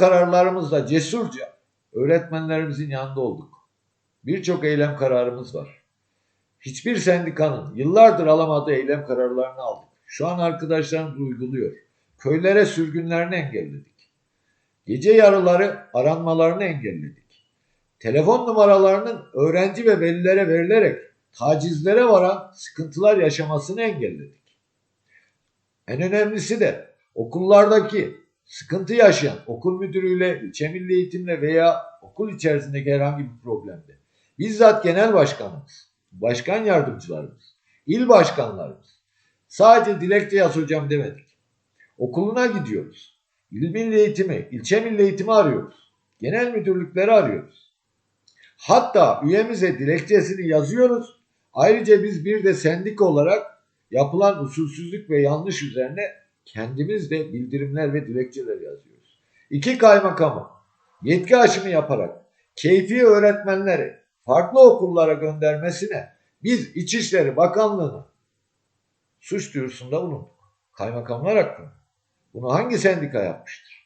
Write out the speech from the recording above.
kararlarımızla cesurca öğretmenlerimizin yanında olduk. Birçok eylem kararımız var. Hiçbir sendikanın yıllardır alamadığı eylem kararlarını aldık. Şu an arkadaşlarımız uyguluyor. Köylere sürgünlerini engelledik. Gece yarıları aranmalarını engelledik. Telefon numaralarının öğrenci ve velilere verilerek tacizlere varan sıkıntılar yaşamasını engelledik. En önemlisi de okullardaki sıkıntı yaşayan okul müdürüyle, ilçe milli eğitimle veya okul içerisindeki herhangi bir problemde bizzat genel başkanımız, başkan yardımcılarımız, il başkanlarımız sadece dilekçe yaz hocam demedik. Okuluna gidiyoruz. İl milli eğitimi, ilçe milli eğitimi arıyoruz. Genel müdürlükleri arıyoruz. Hatta üyemize dilekçesini yazıyoruz. Ayrıca biz bir de sendik olarak yapılan usulsüzlük ve yanlış üzerine kendimiz de bildirimler ve dilekçeler yazıyoruz. İki kaymakamı yetki aşımı yaparak keyfi öğretmenleri farklı okullara göndermesine biz İçişleri Bakanlığı'na suç duyurusunda bulunduk. Kaymakamlar hakkında. Bunu hangi sendika yapmıştır?